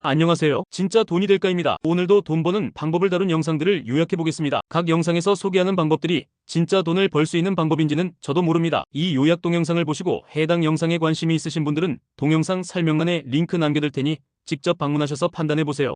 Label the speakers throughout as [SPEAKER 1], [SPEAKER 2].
[SPEAKER 1] 안녕하세요. 진짜 돈이 될까입니다. 오늘도 돈 버는 방법을 다룬 영상들을 요약해 보겠습니다. 각 영상에서 소개하는 방법들이 진짜 돈을 벌 수 있는 방법인지는 저도 모릅니다. 이 요약 동영상을 보시고 해당 영상에 관심이 있으신 분들은 동영상 설명란에 링크 남겨둘 테니 직접 방문하셔서 판단해 보세요.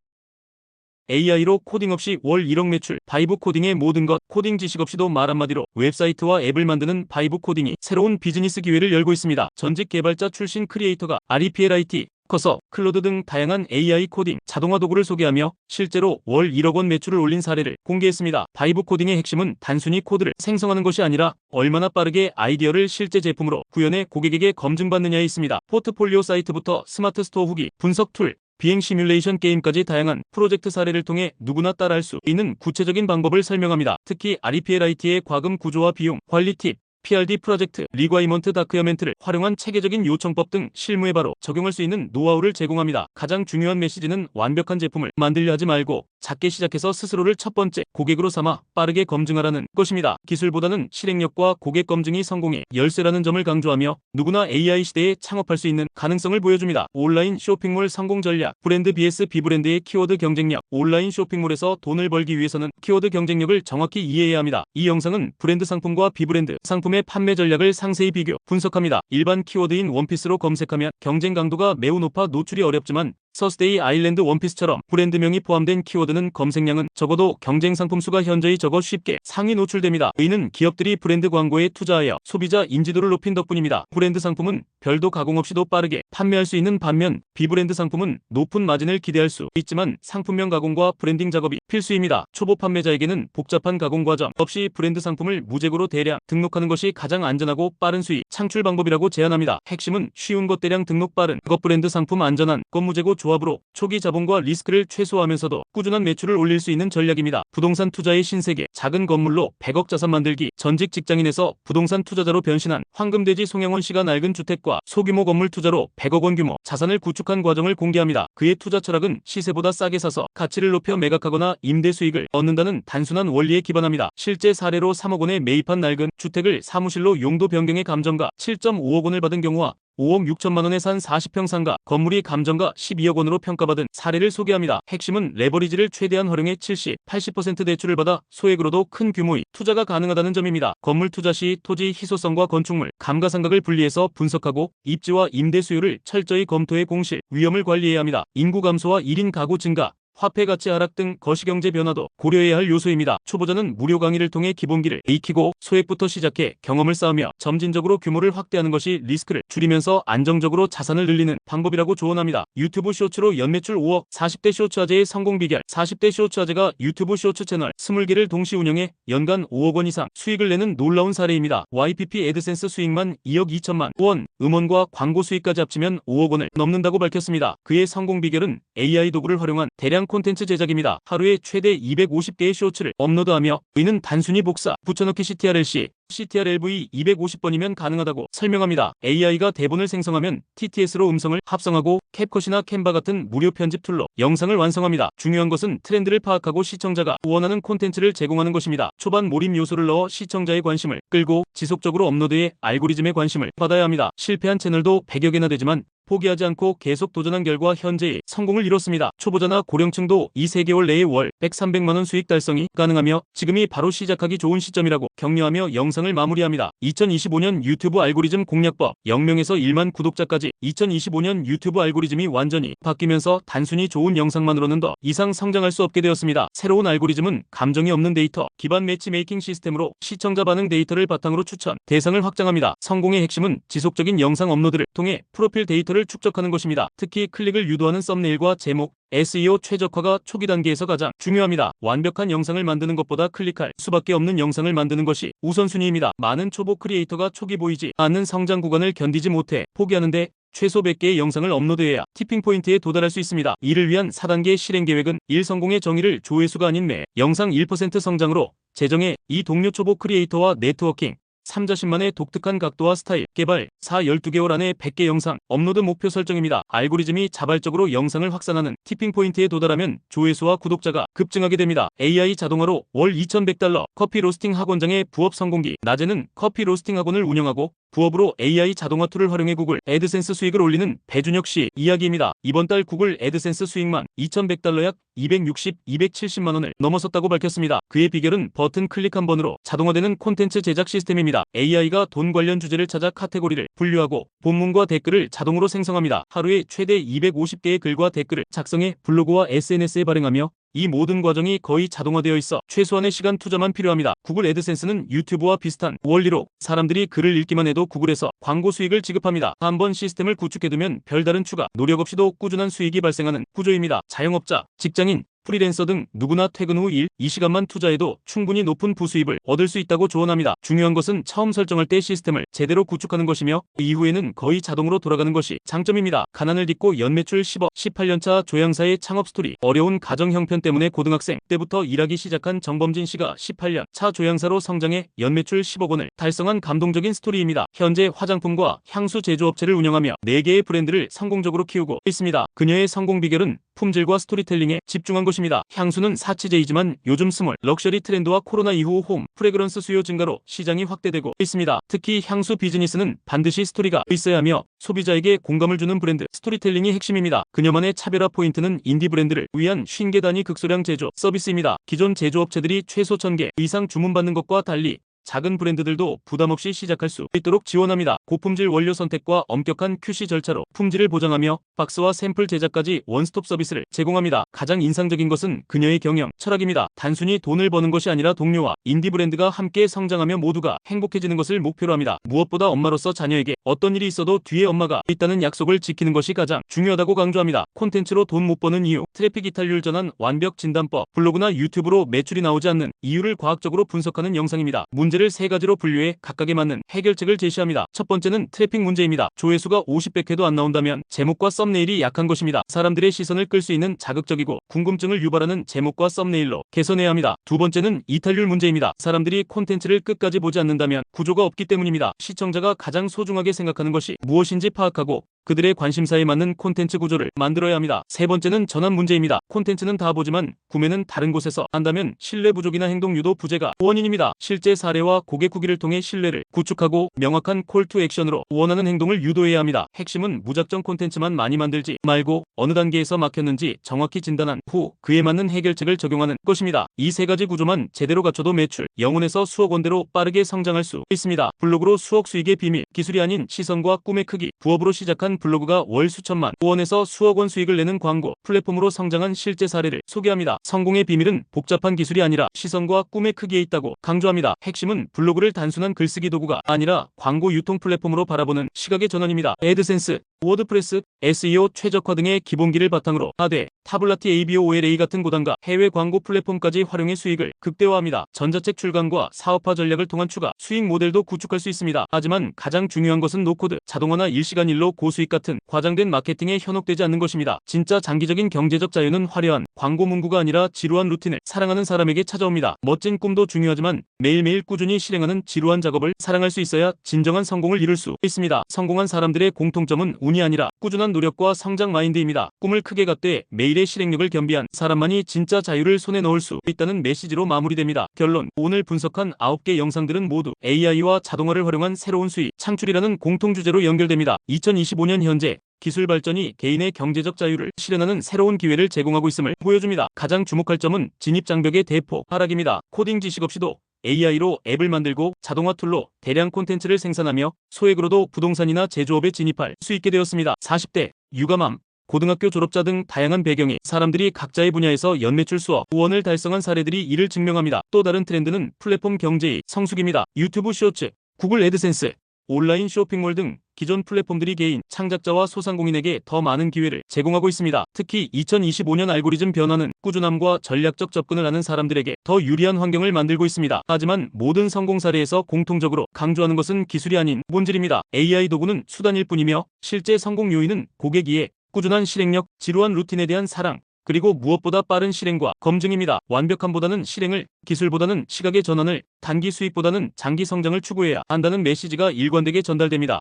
[SPEAKER 1] AI로 코딩 없이 월 1억 매출, 바이브 코딩의 모든 것, 코딩 지식 없이도 말 한마디로 웹사이트와 앱을 만드는 바이브 코딩이 새로운 비즈니스 기회를 열고 있습니다. 전직 개발자 출신 크리에이터가 REPLIT, 커서, 클로드 등 다양한 AI 코딩, 자동화 도구를 소개하며 실제로 월 1억 원 매출을 올린 사례를 공개했습니다. 바이브 코딩의 핵심은 단순히 코드를 생성하는 것이 아니라 얼마나 빠르게 아이디어를 실제 제품으로 구현해 고객에게 검증받느냐에 있습니다. 포트폴리오 사이트부터 스마트 스토어 후기, 분석 툴, 비행 시뮬레이션 게임까지 다양한 프로젝트 사례를 통해 누구나 따라할 수 있는 구체적인 방법을 설명합니다. 특히 REPLIT의 과금 구조와 비용, 관리 팁, PRD 프로젝트, 리과이먼트 다큐멘트를 활용한 체계적인 요청법 등 실무에 바로 적용할 수 있는 노하우를 제공합니다. 가장 중요한 메시지는 완벽한 제품을 만들려 하지 말고 작게 시작해서 스스로를 첫 번째 고객으로 삼아 빠르게 검증하라는 것입니다. 기술보다는 실행력과 고객 검증이 성공의 열쇠라는 점을 강조하며 누구나 AI 시대에 창업할 수 있는 가능성을 보여줍니다. 온라인 쇼핑몰 성공 전략, 브랜드 BS 비브랜드의 키워드 경쟁력, 온라인 쇼핑몰에서 돈을 벌기 위해서는 키워드 경쟁력을 정확히 이해해야 합니다. 이 영상은 브랜드 상품과 비브랜드 상품 의 판매 전략을 상세히 비교, 분석합니다. 일반 키워드인 원피스로 검색하면 경쟁 강도가 매우 높아 노출이 어렵지만 서스데이 아일랜드 원피스처럼 브랜드명이 포함된 키워드는 검색량은 적어도 경쟁 상품 수가 현저히 적어 쉽게 상위 노출됩니다. 이는 기업들이 브랜드 광고에 투자하여 소비자 인지도를 높인 덕분입니다. 브랜드 상품은 별도 가공 없이도 빠르게 판매할 수 있는 반면 비브랜드 상품은 높은 마진을 기대할 수 있지만 상품명 가공과 브랜딩 작업이 필수입니다. 초보 판매자에게는 복잡한 가공 과정 없이 브랜드 상품을 무재고로 대량 등록하는 것이 가장 안전하고 빠른 수익 창출 방법이라고 제안합니다. 핵심은 쉬운 것 대량 등록 빠른 것 브랜드 상품 안전한 것 무재고 조합으로 초기 자본과 리스크를 최소화하면서도 꾸준한 매출을 올릴 수 있는 전략입니다. 부동산 투자의 신세계, 작은 건물로 100억 자산 만들기, 전직 직장인에서 부동산 투자자로 변신한 황금돼지 송영원 씨가 낡은 주택과 소규모 건물 투자로 100억 원 규모 자산을 구축한 과정을 공개합니다. 그의 투자 철학은 시세보다 싸게 사서 가치를 높여 매각하거나 임대 수익을 얻는다는 단순한 원리에 기반합니다. 실제 사례로 3억 원에 매입한 낡은 주택을 사무실로 용도 변경의 감정가 7.5억 원을 받은 경우와 5억 6천만 원에 산 40평 상가, 건물이 감정가 12억 원으로 평가받은 사례를 소개합니다. 핵심은 레버리지를 최대한 활용해 70, 80% 대출을 받아 소액으로도 큰 규모의 투자가 가능하다는 점입니다. 건물 투자 시 토지 희소성과 건축물, 감가상각을 분리해서 분석하고 입지와 임대 수요를 철저히 검토해 공실, 위험을 관리해야 합니다. 인구 감소와 1인 가구 증가, 화폐 가치 하락 등 거시경제 변화도 고려해야 할 요소입니다. 초보자는 무료 강의를 통해 기본기를 익히고 소액부터 시작해 경험을 쌓으며 점진적으로 규모를 확대하는 것이 리스크를 줄이면서 안정적으로 자산을 늘리는 방법이라고 조언합니다. 유튜브 쇼츠로 연매출 5억, 40대 쇼츠 아재의 성공 비결, 40대 쇼츠 아재가 유튜브 쇼츠 채널 20개를 동시 운영해 연간 5억 원 이상 수익을 내는 놀라운 사례입니다. YPP 애드센스 수익만 2억 2천만 원, 음원과 광고 수익까지 합치면 5억 원을 넘는다고 밝혔습니다. 그의 성공 비결은 AI 도구를 활용한 대량 콘텐츠 제작입니다. 하루에 최대 250개의 쇼츠를 업로드하며 이는 단순히 복사, 붙여넣기 CTRLC, CTRLV 250번이면 가능하다고 설명합니다. AI가 대본을 생성하면 TTS로 음성을 합성하고 캡컷이나 캔바 같은 무료 편집 툴로 영상을 완성합니다. 중요한 것은 트렌드를 파악하고 시청자가 원하는 콘텐츠를 제공하는 것입니다. 초반 몰입 요소를 넣어 시청자의 관심을 끌고 지속적으로 업로드해 알고리즘의 관심을 받아야 합니다. 실패한 채널도 100여 개나 되지만 포기하지 않고 계속 도전한 결과 현재의 성공을 이뤘습니다. 초보자나 고령층도 이 3개월 내에 월 100, 300만원 수익 달성이 가능하며 지금이 바로 시작하기 좋은 시점이라고 격려하며 영상을 마무리합니다. 2025년 유튜브 알고리즘 공략법 0명에서 1만 구독자까지 2025년 유튜브 알고리즘이 완전히 바뀌면서 단순히 좋은 영상만으로는 더 이상 성장할 수 없게 되었습니다. 새로운 알고리즘은 감정이 없는 데이터 기반 매치메이킹 시스템으로 시청자 반응 데이터를 바탕으로 추천 대상을 확장합니다. 성공의 핵심은 지속적인 영상 업로드를 통해 프로필 데이터 를 축적하는 것입니다. 특히 클릭을 유도하는 썸네일과 제목, SEO 최적화가 초기 단계에서 가장 중요합니다. 완벽한 영상을 만드는 것보다 클릭할 수밖에 없는 영상을 만드는 것이 우선순위입니다. 많은 초보 크리에이터가 초기 보이지 않는 성장 구간을 견디지 못해 포기하는데 최소 100개의 영상을 업로드해야 티핑 포인트에 도달할 수 있습니다. 이를 위한 4단계 실행 계획은 1 성공의 정의를 조회수가 아닌 매 영상 1% 성장으로 재정해 이 동료 초보 크리에이터와 네트워킹 3 자신만의 독특한 각도와 스타일 개발 4 12개월 안에 100개 영상 업로드 목표 설정입니다. 알고리즘이 자발적으로 영상을 확산하는 티핑 포인트에 도달하면 조회수와 구독자가 급증하게 됩니다. AI 자동화로 월 2,100달러 커피 로스팅 학원장의 부업 성공기 낮에는 커피 로스팅 학원을 운영하고 부업으로 AI 자동화 툴을 활용해 구글 애드센스 수익을 올리는 배준혁 씨 이야기입니다. 이번 달 구글 애드센스 수익만 2,100달러 약 260, 270만 원을 넘어섰다고 밝혔습니다. 그의 비결은 버튼 클릭 한 번으로 자동화되는 콘텐츠 제작 시스템입니다. AI가 돈 관련 주제를 찾아 카테고리를 분류하고 본문과 댓글을 자동으로 생성합니다. 하루에 최대 250개의 글과 댓글을 작성해 블로그와 SNS에 발행하며 이 모든 과정이 거의 자동화되어 있어 최소한의 시간 투자만 필요합니다. 구글 애드센스는 유튜브와 비슷한 원리로 사람들이 글을 읽기만 해도 구글에서 광고 수익을 지급합니다. 한번 시스템을 구축해두면 별다른 추가 노력 없이도 꾸준한 수익이 발생하는 구조입니다. 자영업자, 직장인, 프리랜서 등 누구나 퇴근 후 일, 이 시간만 투자해도 충분히 높은 부수입을 얻을 수 있다고 조언합니다. 중요한 것은 처음 설정할 때 시스템을 제대로 구축하는 것이며 이후에는 거의 자동으로 돌아가는 것이 장점입니다. 가난을 딛고 연매출 10억, 18년차 조향사의 창업 스토리, 어려운 가정 형편 때문에 고등학생 때부터 일하기 시작한 정범진 씨가 18년 차 조향사로 성장해 연매출 10억 원을 달성한 감동적인 스토리입니다. 현재 화장품과 향수 제조업체를 운영하며 4개의 브랜드를 성공적으로 키우고 있습니다. 그녀의 성공 비결은 품질과 스토리텔링에 집중한 것입니다. 향수는 사치제이지만 요즘 스몰, 럭셔리 트렌드와 코로나 이후 홈, 프레그런스 수요 증가로 시장이 확대되고 있습니다. 특히 향수 비즈니스는 반드시 스토리가 있어야 하며 소비자에게 공감을 주는 브랜드, 스토리텔링이 핵심입니다. 그녀만의 차별화 포인트는 인디 브랜드를 위한 50개 단위 극소량 제조 서비스입니다. 기존 제조업체들이 최소 1000개 이상 주문받는 것과 달리 작은 브랜드들도 부담 없이 시작할 수 있도록 지원합니다. 고품질 원료 선택과 엄격한 QC 절차로 품질을 보장하며 박스와 샘플 제작까지 원스톱 서비스를 제공합니다. 가장 인상적인 것은 그녀의 경영 철학입니다. 단순히 돈을 버는 것이 아니라 동료와 인디 브랜드가 함께 성장하며 모두가 행복해지는 것을 목표로 합니다. 무엇보다 엄마로서 자녀에게 어떤 일이 있어도 뒤에 엄마가 있다는 약속을 지키는 것이 가장 중요하다고 강조합니다. 콘텐츠로 돈 못 버는 이유, 트래픽 이탈률 전환 완벽 진단법, 블로그나 유튜브로 매출이 나오지 않는 이유를 과학적으로 분석하는 영상입니다. 문 제를 세 가지로 분류해 각각에 맞는 해결책을 제시합니다. 첫 번째는 트래픽 문제입니다. 조회수가 50백회도 안 나온다면 제목과 썸네일이 약한 것입니다. 사람들의 시선을 끌 수 있는 자극적이고 궁금증을 유발하는 제목과 썸네일로 개선해야 합니다. 두 번째는 이탈률 문제입니다. 사람들이 콘텐츠를 끝까지 보지 않는다면 구조가 없기 때문입니다. 시청자가 가장 소중하게 생각하는 것이 무엇인지 파악하고 그들의 관심사에 맞는 콘텐츠 구조를 만들어야 합니다. 세 번째는 전환 문제입니다. 콘텐츠는 다 보지만 구매는 다른 곳에서 한다면 신뢰 부족이나 행동 유도 부재가 원인입니다. 실제 사례와 고객 후기를 통해 신뢰를 구축하고 명확한 콜 투 액션으로 원하는 행동을 유도해야 합니다. 핵심은 무작정 콘텐츠만 많이 만들지 말고 어느 단계에서 막혔는지 정확히 진단한 후 그에 맞는 해결책을 적용하는 것입니다. 이 세 가지 구조만 제대로 갖춰도 매출, 영혼에서 수억 원대로 빠르게 성장할 수 있습니다. 블로그로 수억 수익의 비밀, 기술이 아닌 시선과 꿈의 크기, 부업으로 시작한 블로그가 월 수천만 원에서 수억 원 수익을 내는 광고 플랫폼으로 성장한 실제 사례를 소개합니다. 성공의 비밀은 복잡한 기술이 아니라 시선과 꿈의 크기에 있다고 강조합니다. 핵심은 블로그를 단순한 글쓰기 도구가 아니라 광고 유통 플랫폼으로 바라보는 시각의 전환입니다. 애드센스, 워드프레스, SEO 최적화 등의 기본기를 바탕으로 하되 타블라티 ABOLA 같은 고단가 해외 광고 플랫폼까지 활용해 수익을 극대화합니다. 전자책 출간과 사업화 전략을 통한 추가 수익 모델도 구축할 수 있습니다. 하지만 가장 중요한 것은 노코드, 자동화나 일시간 일로 고수익 같은 과장된 마케팅에 현혹되지 않는 것입니다. 진짜 장기적인 경제적 자유는 화려한 광고 문구가 아니라 지루한 루틴을 사랑하는 사람에게 찾아옵니다. 멋진 꿈도 중요하지만 매일매일 꾸준히 실행하는 지루한 작업을 사랑할 수 있어야 진정한 성공을 이룰 수 있습니다. 성공한 사람들의 공통점은 운이 아니라 꾸준한 노력과 성장 마인드입니다. 꿈을 크게 갖되 매일의 실행력을 겸비한 사람만이 진짜 자유를 손에 넣을 수 있다는 메시지로 마무리됩니다. 결론 오늘 분석한 9개 영상들은 모두 AI와 자동화를 활용한 새로운 수익 창출이라는 공통 주제로 연결됩니다. 2025년 현재 기술 발전이 개인의 경제적 자유를 실현하는 새로운 기회를 제공하고 있음을 보여줍니다. 가장 주목할 점은 진입 장벽의 대폭 하락입니다. 코딩 지식 없이도 AI로 앱을 만들고 자동화 툴로 대량 콘텐츠를 생산하며 소액으로도 부동산이나 제조업에 진입할 수 있게 되었습니다. 40대 유감함 고등학교 졸업자 등 다양한 배경의 사람들이 각자의 분야에서 연매출 수억 원을 달성한 사례들이 이를 증명합니다. 또 다른 트렌드는 플랫폼 경제의 성숙입니다. 유튜브 쇼츠, 구글 애드센스, 온라인 쇼핑몰 등 기존 플랫폼들이 개인 창작자와 소상공인에게 더 많은 기회를 제공하고 있습니다. 특히 2025년 알고리즘 변화는 꾸준함과 전략적 접근을 하는 사람들에게 더 유리한 환경을 만들고 있습니다. 하지만 모든 성공 사례에서 공통적으로 강조하는 것은 기술이 아닌 본질입니다. AI 도구는 수단일 뿐이며 실제 성공 요인은 고객 이해, 꾸준한 실행력, 지루한 루틴에 대한 사랑, 그리고 무엇보다 빠른 실행과 검증입니다. 완벽함보다는 실행을, 기술보다는 시각의 전환을, 단기 수익보다는 장기 성장을 추구해야 한다는 메시지가 일관되게 전달됩니다.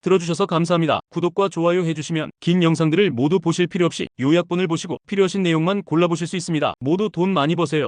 [SPEAKER 1] 들어주셔서 감사합니다. 구독과 좋아요 해주시면 긴 영상들을 모두 보실 필요 없이 요약본을 보시고 필요하신 내용만 골라보실 수 있습니다. 모두 돈 많이 버세요.